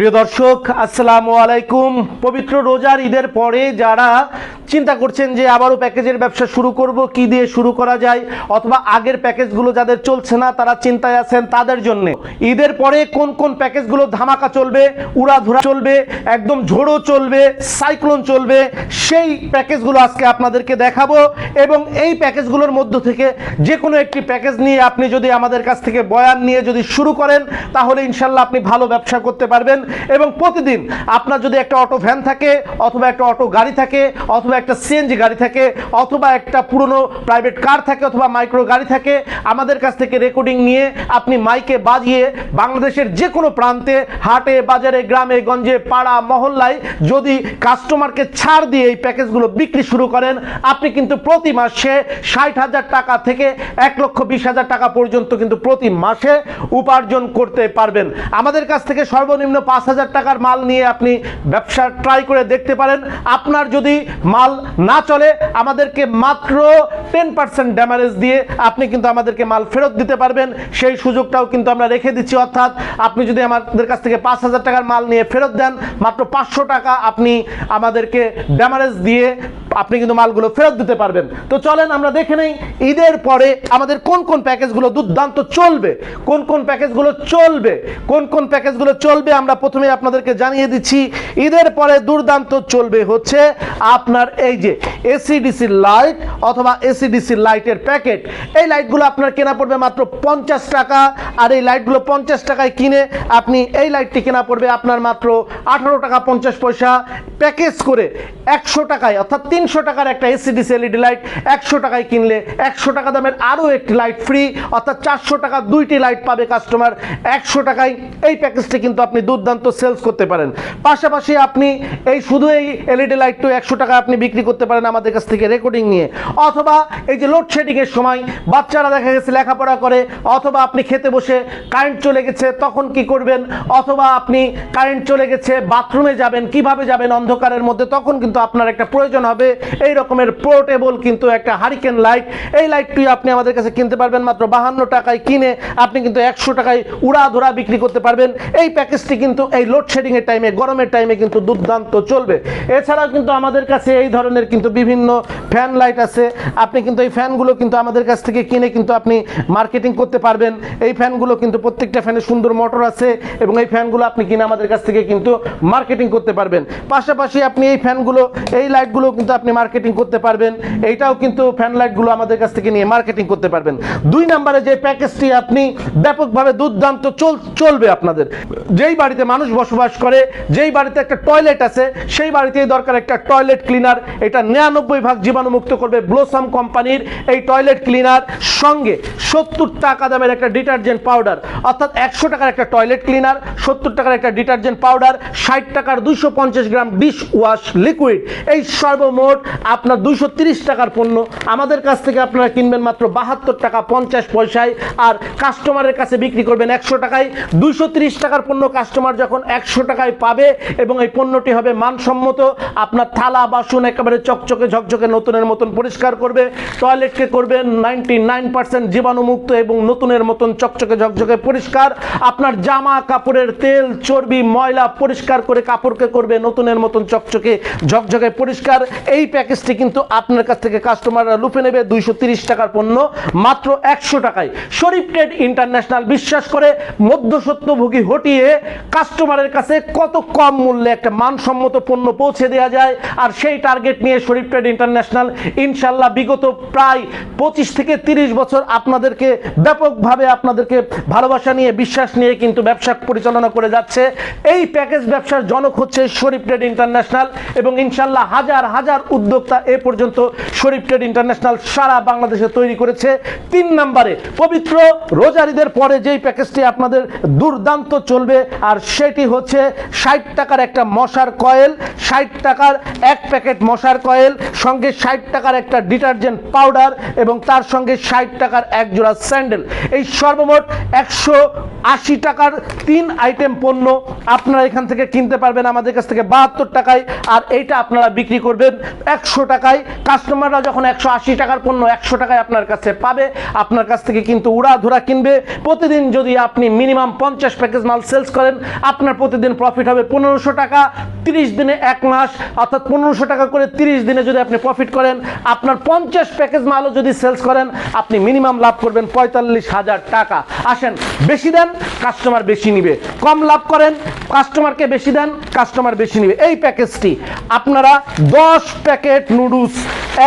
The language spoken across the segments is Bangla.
প্রিয় দর্শক আসসালামু আলাইকুম। পবিত্র রোজার ঈদের পরে যারা চিন্তা করছেন যে আবারও প্যাকেজের ব্যবসা শুরু করব, কি দিয়ে শুরু করা যায়, অথবা আগের প্যাকেজগুলো যাদের চলছে না, তারা চিন্তায় আছেন তাদের জন্য। ঈদের পরে কোন কোন প্যাকেজগুলো ধামাকা চলবে, উড়াধুরা চলবে, একদম ঝোড়ো চলবে, সাইক্লোন চলবে, সেই প্যাকেজগুলো আজকে আপনাদেরকে দেখাবো এবং এই প্যাকেজগুলোর মধ্য থেকে যে কোনো একটি প্যাকেজ নিয়ে আপনি যদি আমাদের কাছ থেকে বয়ান নিয়ে যদি শুরু করেন, তাহলে ইনশাল্লাহ আপনি ভালো ব্যবসা করতে পারবেন এবং প্রতিদিন আপনার যদি একটা অটো ভ্যান থাকে, অথবা একটা অটো গাড়ি থাকে, অথবা একটা সিএনজি গাড়ি থাকে অথবা একটা পুরনো প্রাইভেট কার থাকে অথবা মাইক্রো গাড়ি থাকে, আমাদের কাছ থেকে রেকর্ডিং নিয়ে আপনি মাইকে বাজিয়ে বাংলাদেশের যে কোনো প্রান্তে, হাটে, বাজারে, গ্রামে, গঞ্জে, পাড়া, মহল্লায় যদি কাস্টমারকে ছাড় দিয়ে এই প্যাকেজগুলো বিক্রি শুরু করেন, আপনি কিন্তু প্রতি মাসে ষাট হাজার টাকা থেকে এক লক্ষ বিশ হাজার টাকা পর্যন্ত কিন্তু প্রতি মাসে উপার্জন করতে পারবেন। আমাদের কাছ থেকে সর্বনিম্ন পাঁচ হাজার টাকার মাল নিয়ে আপনি ব্যবসা ট্রাই করে দেখতে পারেন। আপনার যদি মাল না চলে, আমাদেরকে মাত্র টেন পার্সেন্ট ড্যামারেজ দিয়ে আপনি কিন্তু আমাদেরকে মাল ফেরত দিতে পারবেন। সেই সুযোগটাও কিন্তু আমরা রেখে দিচ্ছি। অর্থাৎ আপনি যদি আমাদের কাছ থেকে পাঁচ হাজার টাকার মাল নিয়ে ফেরত দেন, মাত্র পাঁচশো টাকা আপনি আমাদেরকে ড্যামারেজ দিয়ে আপনি কিন্তু মালগুলো ফেরত দিতে পারবেন। তো চলেন আমরা দেখে নেই, ঈদের পরে আমাদের কোন কোন প্যাকেজগুলো দুর্দান্ত চলবে? কোন কোন প্যাকেজগুলো চলবে? কোন কোন প্যাকেজগুলো চলবে? আমরা প্রথমে আপনাদেরকে জানিয়ে দিচ্ছি, ঈদের পরে দুর্দান্ত চলবে হচ্ছে আপনার এই যে এসিডিসি লাইট অথবা এসিডিসি লাইটের প্যাকেট এই লাইটগুলো আপনার কেনা পড়বে মাত্র পঞ্চাশ টাকা। আর এই লাইটগুলো পঞ্চাশ টাকায় কিনে আপনি এই লাইটটি কেনা পড়বে আপনার মাত্র আঠারো টাকা পঞ্চাশ পয়সা। প্যাকেজ করে একশো টাকায়, অর্থাৎ তিনশো টাকার একটা এসিডিসি এলইডি লাইট একশো টাকায় কিনলে একশো টাকা দামের আরও একটি লাইট ফ্রি অর্থাৎ চারশো টাকা দুইটি লাইট পাবে কাস্টমার একশো টাকায় এই প্যাকেজটি কিন্তু আপনি দুর্দান্ত সেলস করতে পারেন। পাশাপাশি আপনি এই শুধু এই এলইডি লাইটটা একশো টাকা আপনি বিক্রি করতে পারেন আমাদের কাছ থেকে রেকর্ডিং নিয়ে। অথবা এই যে লোডশেডিংয়ের সময় বাচ্চারা দেখা গেছে লেখাপড়া করে, অথবা আপনি খেতে বসে কারেন্ট চলে গেছে, তখন কি করবেন? অথবা আপনি কারেন্ট চলে গেছে বাথরুমে যাবেন, কীভাবে যাবেন অন্ধকারের মধ্যে, তখন কিন্তু আপনার একটা প্রয়োজন হবে। এই রকমের পোর্টেবল কিন্তু একটা হারিকেন লাইট এই লাইটটি আপনি আমাদের কাছে কিনতে পারবেন মাত্র বাহান্ন টাকায় কিনে, আপনি কিন্তু একশো টাকায় উড়াধুরা বিক্রি করতে পারবেন। এই প্যাকেজটি কিন্তু এই লোডশেডিংয়ের টাইমে গরমের টাইমে কিন্তু দুর্দান্ত চলবে। এছাড়াও কিন্তু আমাদের কাছে এই ধরনের কিন্তু বিভিন্ন ফ্যান লাইট আছে। আপনি কিন্তু এই ফ্যানগুলো কিন্তু আমাদের কাছ থেকে কিনে কিন্তু আপনি মার্কেটিং করতে পারবেন। এই ফ্যানগুলো কিন্তু প্রত্যেকটা ফ্যানে সুন্দর মোটর আছে এবং এই ফ্যানগুলো আপনি কিনে আমাদের কাছ থেকে কিন্তু মার্কেটিং করতে পারবেন। পাশাপাশি আপনি এই ফ্যানগুলো এই লাইটগুলো কিন্তু আপনি মার্কেটিং করতে পারবেন। এইটাও কিন্তু ফ্যান লাইটগুলো আমাদের কাছ থেকে নিয়ে মার্কেটিং করতে পারবেন। দুই নম্বরে যে প্যাকেজটি আপনি ব্যাপকভাবে দুর্দান্ত চল, চলবে আপনাদের। যেই বাড়িতে মানুষ বসবাস করে, যেই বাড়িতে একটা টয়লেট আছে, সেই বাড়িতেই দরকার একটা টয়লেট ক্লিনার এটা নিরানব্বই ভাগ জীবাণুমুক্ত করবে ব্লোসাম কোম্পানির এই টয়লেট ক্লিনার সঙ্গে সত্তর টাকা দামের একটা ডিটারজেন্ট পাউডার, অর্থাৎ একশো টাকার একটা টয়লেট ক্লিনার, সত্তর টাকার একটা ডিটারজেন্ট পাউডার, ষাট টাকার দুশো পঞ্চাশ গ্রাম ডিশ ওয়াশ লিকুইড এই সর্বমোট আপনার দুশো তিরিশ টাকার পণ্য। আমাদের কাছ থেকে আপনারা কিনবেন মাত্র বাহাত্তর টাকা পঞ্চাশ পয়সায়, আর কাস্টমারের কাছে বিক্রি করবেন একশো টাকায়। দুশো তিরিশ টাকার পণ্য কাস্টমার যখন একশো টাকায় পাবে, এবং এই পণ্যটি হবে মানসম্মত, আপনার থালা, বাসন একেবারে চকচকে ঝকঝকে নতুনের মতন পরিষ্কার করবে টয়লেটকে করবেন নাইনটি নাইন পার্সেন্ট জীবাণুমুক্ত এবং নতুনের মতন চকচকে ঝকঝকে পরিষ্কার। আপনার জামা, কাপড়ের তেল, চর্বি, ময়লা পরিষ্কার করে কাপড়কে করবে, নতুনের মতন চকচকে ঝকঝকে পরিষ্কার। এই প্যাকেজটি কিন্তু আপনার কাছ থেকে কাস্টমাররা লুপে নেবে দুইশো টাকার পণ্য, মাত্র একশো টাকায়। শরীফ ট্রেড ইন্টারন্যাশনাল বিশ্বাস করে মধ্যসত্যভোগী হটিয়ে কাস্টমারের কাছে কত কম মূল্যে একটা মানসম্মত পণ্য পৌঁছে দেওয়া যায়, আর সেই টার্গেট নিয়ে শরীফ ট্রেড ইন্টারন্যাশনাল ইনশাল্লাহ বিগত প্রায় পঁচিশ থেকে তিরিশ বছর আপনাদেরকে ব্যাপকভাবে আপনাদেরকে ভালোবাসা নিয়ে, বিশ্বাস নিয়ে কিন্তু ব্যবসা পরিচালনা করে যাচ্ছে। এই প্যাকেজ ব্যবসার জনক হচ্ছে শরীফ ট্রেড ইন্টারন্যাশনাল এবং ইনশাল্লাহ হাজার হাজার উদ্যোক্তা এ পর্যন্ত শরীফ ট্রেড ইন্টারন্যাশনাল সারা বাংলাদেশে তৈরি করেছে। তিন নম্বরে পবিত্র রোজারিদের পরে যেই প্যাকেজটি আপনাদের দুর্দান্ত চলবে, আর সেটি হচ্ছে ষাট টাকার একটা মশার কয়েল ষাট টাকার এক প্যাকেট মশার কয়েল, সঙ্গে ষাট টাকার একটা ডিটারজেন্ট পাউডার এবং তার সঙ্গে ষাট টাকার এক জোড়া স্যান্ডেল। এই সর্বমোট একশো আশি টাকার তিন আইটেম পণ্য আপনারা এখান থেকে কিনতে পারবেন আমাদের কাছ থেকে বাহাত্তর টাকায়, আর এইটা আপনারা বিক্রি করবেন একশো টাকায়। কাস্টমাররা যখন একশো আশি টাকার পণ্য একশো টাকায় আপনার কাছে পাবে, আপনার কাছ থেকে কিন্তু উড়াধুরা কিনবে। প্রতিদিন যদি আপনি মিনিমাম পঞ্চাশ প্যাকেজ মাল সেলস করেন, আপনার প্রতিদিন প্রফিট হবে পনেরোশো টাকা। তিরিশ দিনে এক মাস, অর্থাৎ পনেরোশো টাকা তিরিশ দিনে যদি আপনি প্রফিট করেন, আপনার পঞ্চাশ প্যাকেজ মালও যদি সেলস করেন, আপনি মিনিমাম লাভ করবেন পঁয়তাল্লিশ হাজার টাকা। আসেন, বেশি দেন কাস্টমার বেশি নিবে। কম লাভ করেন কাস্টমারকে বেশি দেন কাস্টমার বেশি নিবে। এই প্যাকেজটি আপনারা দশ প্যাকেট নুডলস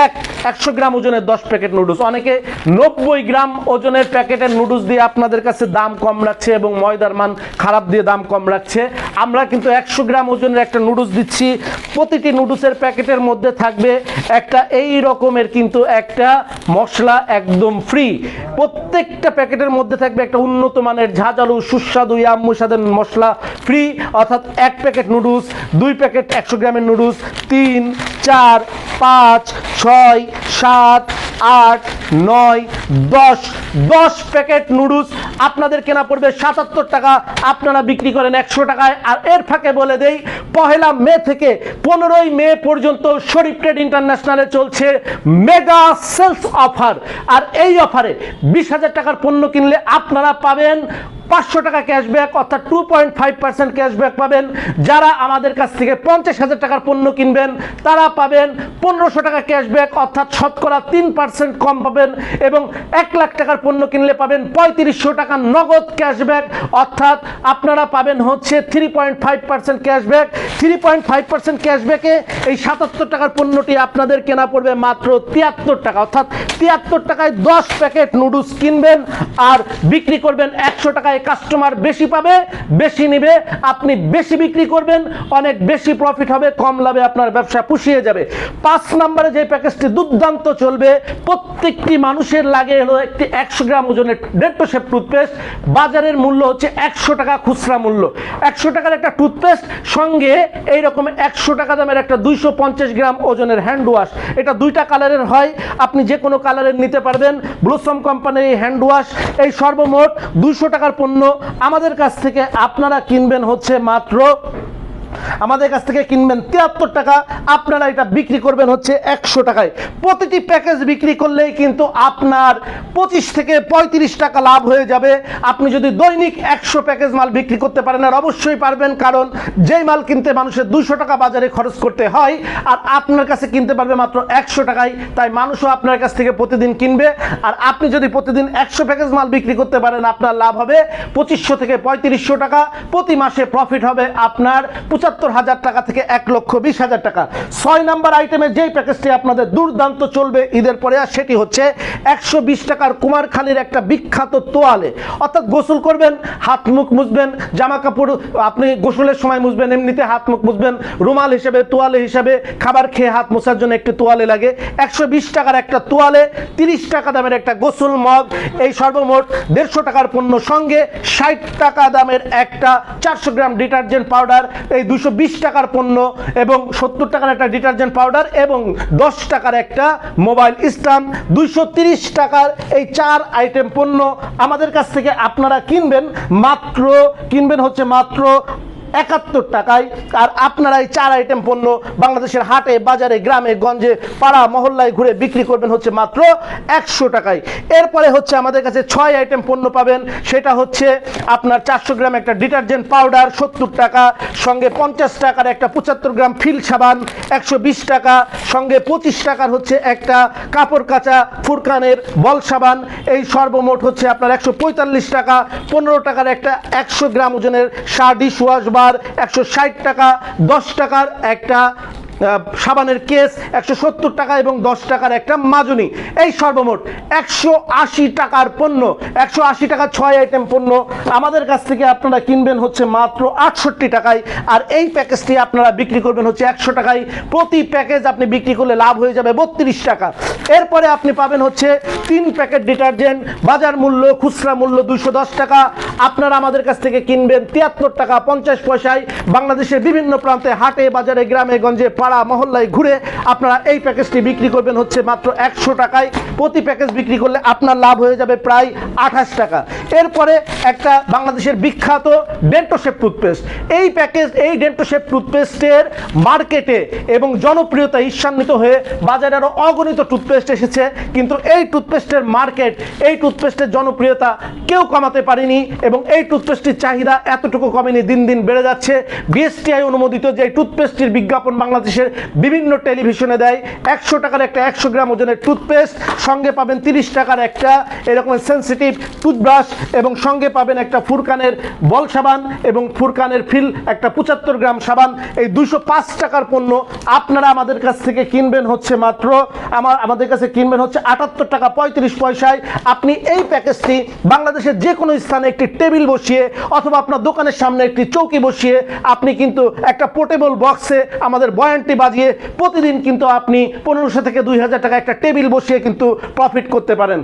এক একশো গ্রাম ওজনের দশ প্যাকেট নুডলস। অনেকে নব্বই গ্রাম ওজনের প্যাকেটের নুডলস দিয়ে আপনাদের কাছে দাম কম রাখছে এবং ময়দার মান খারাপ দিয়ে দাম কম রাখছে। আমরা কিন্তু একশো গ্রাম ওজনের একটা নুডলস দিচ্ছি। প্রতিটি নুডলসের প্যাকেটের মধ্যে থাকবে একটা এই রকমের কিন্তু একটা মশলা একদম ফ্রি প্রত্যেকটা প্যাকেটের মধ্যে থাকবে একটা উন্নত মানের ঝাঁঝালু, সুস্বাদু ইয়াম্মু স্বাদের মশলা ফ্রি অর্থাৎ এক প্যাকেট নুডলস, দুই প্যাকেট একশো গ্রামের নুডলস, তিন, চার, পাঁচ, ছয় সাত আট নয় দশ দশ প্যাকেট নুডলস আপনাদের কেনা পড়বে সাতাত্তর টাকা। আপনারা বিক্রি করেন একশো টাকায়। আর এর ফাঁকে বলে দেই, পহেলা মে থেকে পনেরোই মে পর্যন্ত শরীফ ট্রেড ইন্টারন্যাশনালে চলছে মেগা সেলস অফার। আর এই অফারে বিশ হাজার টাকার পণ্য কিনলে আপনারা পাবেন পাঁচশো টাকা ক্যাশব্যাক, অর্থাৎ two point five percent cashback পাবেন। যারা আমাদের কাছ থেকে পঞ্চাশ হাজার টাকার পণ্য কিনবেন, তারা পাবেন পনেরোশো টাকা ক্যাশব্যাক, অর্থাৎ শতকরা তিন পার্সেন্ট কম পাবেন এবং এক লাখ টাকার পণ্য কিনলে পাবেন পঁয়ত্রিশশো টাকা নগদ ক্যাশব্যাক, অর্থাৎ আপনারা পাবেন হচ্ছে three point five percent cashback. Three point five percent ক্যাশব্যাকে এই সাতাত্তর টাকার পণ্যটি আপনাদের কেনা পড়বে মাত্র তিয়াত্তর টাকা। অর্থাৎ তিয়াত্তর টাকায় দশ প্যাকেট নুডলস কিনবেন আর বিক্রি করবেন একশো টাকায় কাস্টমার বেশি পাবে, বেশি নিবে। আপনি বেশি বিক্রি করবেন, অনেক বেশি প্রফিট হবে, কম লাভে আপনার ব্যবসা পুষিয়ে যাবে। পাঁচ নম্বরে যে প্যাকেজটি দুর্দান্ত চলবে, প্রত্যেকটি মানুষের লাগে হলো একটি একশো গ্রাম ওজনের ডেট্টো শেপ টুথপেস্ট বাজারের মূল্য হচ্ছে একশো টাকা খুচরা মূল্য। একশো টাকার একটা টুথপেস্ট সঙ্গে এইরকম একশো টাকা দামের একটা দুইশো পঞ্চাশ গ্রাম ওজনের হ্যান্ড ওয়াশ এটা দুইটা কালারের হয়, আপনি যে কোনো কালারের নিতে পারবেন। ব্লুসম কোম্পানির এই হ্যান্ড ওয়াশ এই সর্বমোট দুইশো টাকার পণ্য আমাদের কাছ থেকে আপনারা কিনবেন হচ্ছে মাত্র আমাদের কাছ থেকে কিনবেন তিয়াত্তর টাকা। আপনারা এটা বিক্রি করবেন হচ্ছে একশো টাকায়। প্রতিটি প্যাকেজ বিক্রি করলেই কিন্তু আপনার পঁচিশ থেকে পঁয়ত্রিশ টাকা লাভ হয়ে যাবে। আপনি যদি দৈনিক একশো প্যাকেজ মাল বিক্রি করতে পারেন, আর অবশ্যই পারবেন, কারণ যেই মাল কিনতে মানুষের দুশো টাকা বাজারে খরচ করতে হয়, আর আপনার কাছে কিনতে পারবে মাত্র একশো টাকায়, তাই মানুষও আপনার কাছ থেকে প্রতিদিন কিনবে। আর আপনি যদি প্রতিদিন একশো প্যাকেজ মাল বিক্রি করতে পারেন, আপনার লাভ হবে পঁচিশশো থেকে পঁয়ত্রিশশো টাকা। প্রতি মাসে প্রফিট হবে আপনার পঁচাত্তর হাজার টাকা থেকে এক লক্ষ বিশ হাজার টাকা। ছয় নাম্বার আইটেমে যেই প্যাকেজটি আপনাদের দুর্দান্ত চলবে ঈদের পরে, আর সেটি হচ্ছে একশো বিশ টাকার কুমারখালীর একটা বিখ্যাত তোয়ালে। অর্থাৎ গোসল করবেন, হাত মুখ মুছবেন জামা কাপড় আপনি গোসলের সময় মুছবেন, এমনিতে হাত মুখ মুছবেন, রুমাল হিসেবে, তোয়ালে হিসেবে খাবার খেয়ে হাত মোছার জন্য একটি তোয়ালে লাগে। একশো বিশ টাকার একটা তোয়ালে, তিরিশ টাকা দামের একটা গোসল মগ, এই সর্বমোট দেড়শো টাকার পণ্য সঙ্গে ষাট টাকা দামের একটা চারশো গ্রাম ডিটারজেন্ট পাউডার, এই দুশো টাকার পণ্য এবং সত্তর টাকার একটা ডিটারজেন্ট পাউডার এবং দশ টাকার একটা মোবাইল স্ট্যাম্প দুইশো টাকার এই চার আইটেম পণ্য আমাদের কাছ থেকে আপনারা কিনবেন। মাত্র কিনবেন হচ্ছে মাত্র একাত্তর টাকায় আর আপনারা এই চার আইটেম পণ্য বাংলাদেশের হাটে, বাজারে, গ্রামে, গঞ্জে, পাড়া, মহল্লায় ঘুরে বিক্রি করবেন হচ্ছে মাত্র একশো টাকায়। এরপরে হচ্ছে আমাদের কাছে ছয় আইটেম পণ্য পাবেন, সেটা হচ্ছে আপনার চারশো গ্রাম একটা ডিটারজেন্ট পাউডার সত্তর টাকা, সঙ্গে পঞ্চাশ টাকার একটা পঁচাত্তর গ্রাম ফিল সাবান একশো বিশ টাকা, সঙ্গে পঁচিশ টাকার হচ্ছে একটা কাপড় কাচা ফুরকানের বল সাবান, এই সর্বমোট হচ্ছে আপনার একশো পঁয়তাল্লিশ টাকা, পনেরো টাকার একটা একশো গ্রাম ওজনের সার ডিশ ওয়াশ বার একশো ষাট টাকা, দশ টাকার একটা সাবানের কেস, একশো সত্তর টাকা এবং দশ টাকার একটা মাজুনি। এই সর্বমোট একশো আশি টাকার পণ্য, একশো আশি টাকার ছয় আইটেম পণ্য আমাদের কাছ থেকে আপনারা কিনবেন হচ্ছে মাত্র আটষট্টি টাকায়, আর এই প্যাকেজটি আপনারা বিক্রি করবেন হচ্ছে একশো টাকায়। প্রতি প্যাকেজ আপনি বিক্রি করলে লাভ হয়ে যাবে বত্রিশ টাকা। এরপরে আপনি পাবেন হচ্ছে তিন প্যাকেট ডিটারজেন্ট, বাজার মূল্য, খুচরা মূল্য দুশো টাকা। আপনারা আমাদের কাছ থেকে কিনবেন তিয়াত্তর টাকা পঞ্চাশ পয়সায়। বাংলাদেশের বিভিন্ন প্রান্তে, হাটে, বাজারে, গ্রামে, গঞ্জে, পাড়া, মহল্লায় ঘুরে আপনারা এই প্যাকেজটি বিক্রি করবেন হচ্ছে মাত্র একশো টাকায়। প্রতি প্যাকেজ বিক্রি করলে আপনার লাভ হয়ে যাবে প্রায় আঠাশ টাকা। এরপরে একটা বাংলাদেশের বিখ্যাত ডেন্টোশেপ টুথপেস্ট। এই প্যাকেজ, এই ডেন্টোশেপ টুথপেস্টের মার্কেটে এবং জনপ্রিয়তা ঈর্ষান্বিত হয়ে বাজারে আরও অগণিত টুথপেস্ট এসেছে, কিন্তু এই টুথপেস্টের মার্কেট এই টুথপেস্টের জনপ্রিয়তা কেউ কমাতে পারেনি এবং এই টুথপেস্টটির চাহিদা এতটুকু কমেনি, দিন দিন বেড়ে যাচ্ছে। বিএসটিআই অনুমোদিত যে টুথপেস্টটির বিজ্ঞাপন বাংলাদেশের বিভিন্ন টেলিভিশনে দেয়, একশো টাকার একটা একশো গ্রাম ওজনের টুথপেস্ট সঙ্গে পাবেন তিরিশ টাকার একটা এরকম সেন্সিটিভ টুথব্রাশ এবং সঙ্গে পাবেন একটা ফুরকানের বল সাবান এবং ফুরকানের ফিল একটা পঁচাত্তর গ্রাম সাবান। এই দুশো টাকার পণ্য আপনারা আমাদের কাছ থেকে কিনবেন হচ্ছে মাত্র। আমার, আমাদের কাছে কিনবেন হচ্ছে আটাত্তর টাকা পঁয়ত্রিশ পয়সায়। আপনি এই প্যাকেজটি বাংলাদেশের যে কোনো স্থানে একটি টেবিল বসিয়ে অথবা আপনার দোকানের সামনে একটি চৌকি বসিয়ে আপনি কিন্তু একটা পোর্টেবল বক্সে আমাদের বয়ানটি বাজিয়ে প্রতিদিন কিন্তু আপনি পনেরোশো থেকে দুই হাজার টাকা একটা টেবিল বসিয়ে কিন্তু প্রফিট করতে পারেন।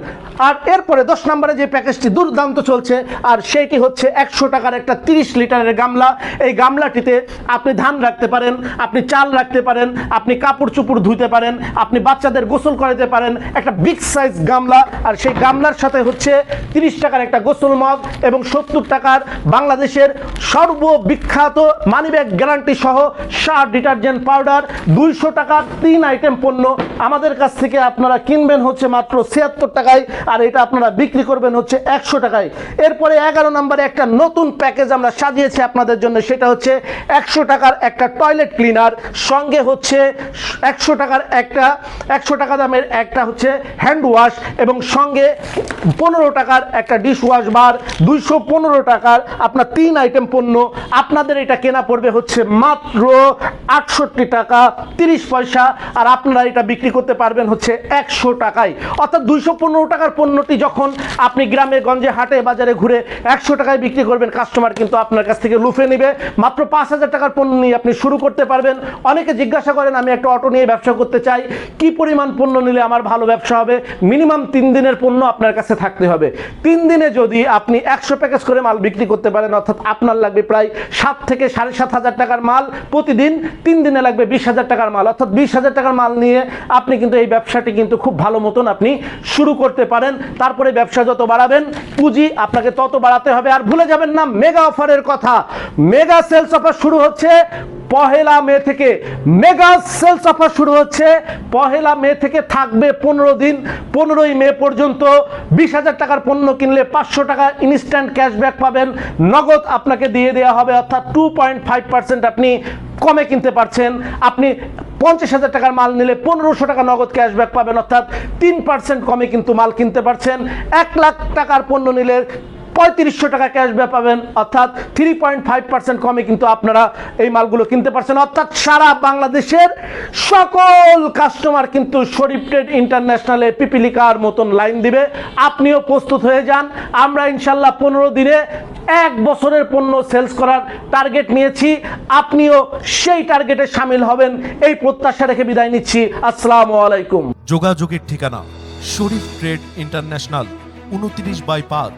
আর এরপরে দশ নম্বরে যে প্যাকেজটি দুর্দান্ত চলছে, আর সেইটি হচ্ছে একশো টাকার একটা তিরিশ লিটারের গামলা। এই গামলাটিতে আপনি ধান রাখতে পারেন, আপনি চাল রাখতে পারেন, আপনি কাপড় চুপড় ধুইতে পারেন, আপনি বাচ্চাদের গোসল করাতে পারেন একটা বিগ সাইজ গামলা, আর সেই গামলার সাথে হচ্ছে তিরিশ টাকার একটা গোসল মগ এবং সত্তর টাকার বাংলাদেশের সর্ববিখ্যাত মানিব্যাগ গ্যারান্টি সহ সার ডিটারজেন্ট পাউডার দুইশো টাকার তিন আইটেম পণ্য আমাদের কাছ থেকে আপনারা কিনবেন হচ্ছে মাত্র ছিয়াত্তর টাকায়, আর এটা আপনারা বিক্রি করবেন হচ্ছে একশো টাকায়। এরপরে এগারো নম্বরে একটা নতুন প্যাকেজ আমরা সাজিয়েছি আপনাদের জন্য, সেটা হচ্ছে একশো টাকার একটা টয়লেট ক্লিনার সঙ্গে হচ্ছে একশো টাকার একটা, একশো টাকা দামের একটা হচ্ছে হ্যান্ড ওয়াশ এবং সঙ্গে পনেরো টাকার একটা ডিশ ওয়াশ বার দুইশো পনেরো টাকার আপনার তিন আইটেম পণ্য। আপনাদের এটা কেনা পড়বে হচ্ছে মাত্র আটষট্টি টাকা তিরিশ পয়সা আর আপনারা এটা বিক্রি করতে পারবেন হচ্ছে একশো টাকায়। অর্থাৎ দুইশো পনেরো টাকার পণ্যটি যখন আপনি গ্রামে, গঞ্জে, হাটে, বাজারে ঘুরে একশো টাকায় বিক্রি করবেন কাস্টমার কিন্তু আপনার কাছ থেকে লুফে নেবে। মাত্র পাঁচ হাজার টাকার পণ্য নিয়ে আপনি শুরু করতে পারবেন। অনেকে জিজ্ঞাসা করেন, আমি একটা অটো নিয়ে ব্যবসা করতে চাই। কি পরিমাণ পণ্য নিলে আমার ভালো ব্যবসা হবে। মিনিমাম তিন দিনের পণ্য আপনার কাছে থাকতে হবে। তিন দিনে যদি আপনি একশো প্যাকেজ করে মাল বিক্রি করতে পারেন, অর্থাৎ আপনার লাগবে প্রায় সাত থেকে সাড়ে সাত হাজার টাকার মাল প্রতিদিন, তিন দিনে লাগবে বিশ হাজার টাকার মাল। অর্থাৎ বিশ হাজার টাকার মাল নিয়ে আপনি কিন্তু এই ব্যবসাটি কিন্তু খুব ভালো মতন আপনি শুরু করতে পারেন। তারপরে ব্যবসা যত বাড়াবেন, পুঁজি আপনাকে তত বাড়াতে হবে। আর ভুলে যাবেন না, মেগা অফারের কথা। মেগা সেলস অফার শুরু হচ্ছে পহেলা মে থেকে মেগা সেলস অফার শুরু হচ্ছে। পহেলা মে থেকে থাকবে পনেরো দিন। পনেরোই মে পর্যন্ত বিশ হাজার টাকার পণ্য কিনলে পাঁচশো টাকা ইনস্ট্যান্ট ক্যাশব্যাক পাবেন। নগদ আপনাকে দিয়ে দেওয়া হবে, অর্থাৎ টু পয়েন্ট ফাইভ পার্সেন্ট আপনি কমে কিনতে পারছেন। আপনি পঞ্চাশ হাজার টাকার মাল নিলে পনেরোশো টাকা নগদ ক্যাশব্যাক পাবেন, অর্থাৎ তিন পার্সেন্ট কমে কিন্তু মাল কিনতে পারছেন। এক লাখ টাকার পণ্য নিলে পঁয়ত্রিশশো টাকা ক্যাশব্যাক পাবেন। অর্থাৎ থ্রি পয়েন্ট ফাইভ পার্সেন্ট কমে কিন্তু আপনারা এই মালগুলো কিনতে পারছেন। অর্থাৎ সারা বাংলাদেশের সকল কাস্টমার কিন্তু শরীফ ট্রেড ইন্টারন্যাশনালে পিপিলিকার মতন লাইন দিবে। আপনিও প্রস্তুত হয়ে যান। আমরা ইনশাল্লাহ পনেরো দিনে এক বছরের পণ্য সেলস করার টার্গেট নিয়েছি। আপনিও সেই টার্গেটে সামিল হবেন। এই প্রত্যাশা রেখে বিদায় নিচ্ছি। আসসালামু আলাইকুম। যোগাযোগের ঠিকানা শরীফ ট্রেড ইন্টারন্যাশনাল উনত্রিশ বাই পাঁচ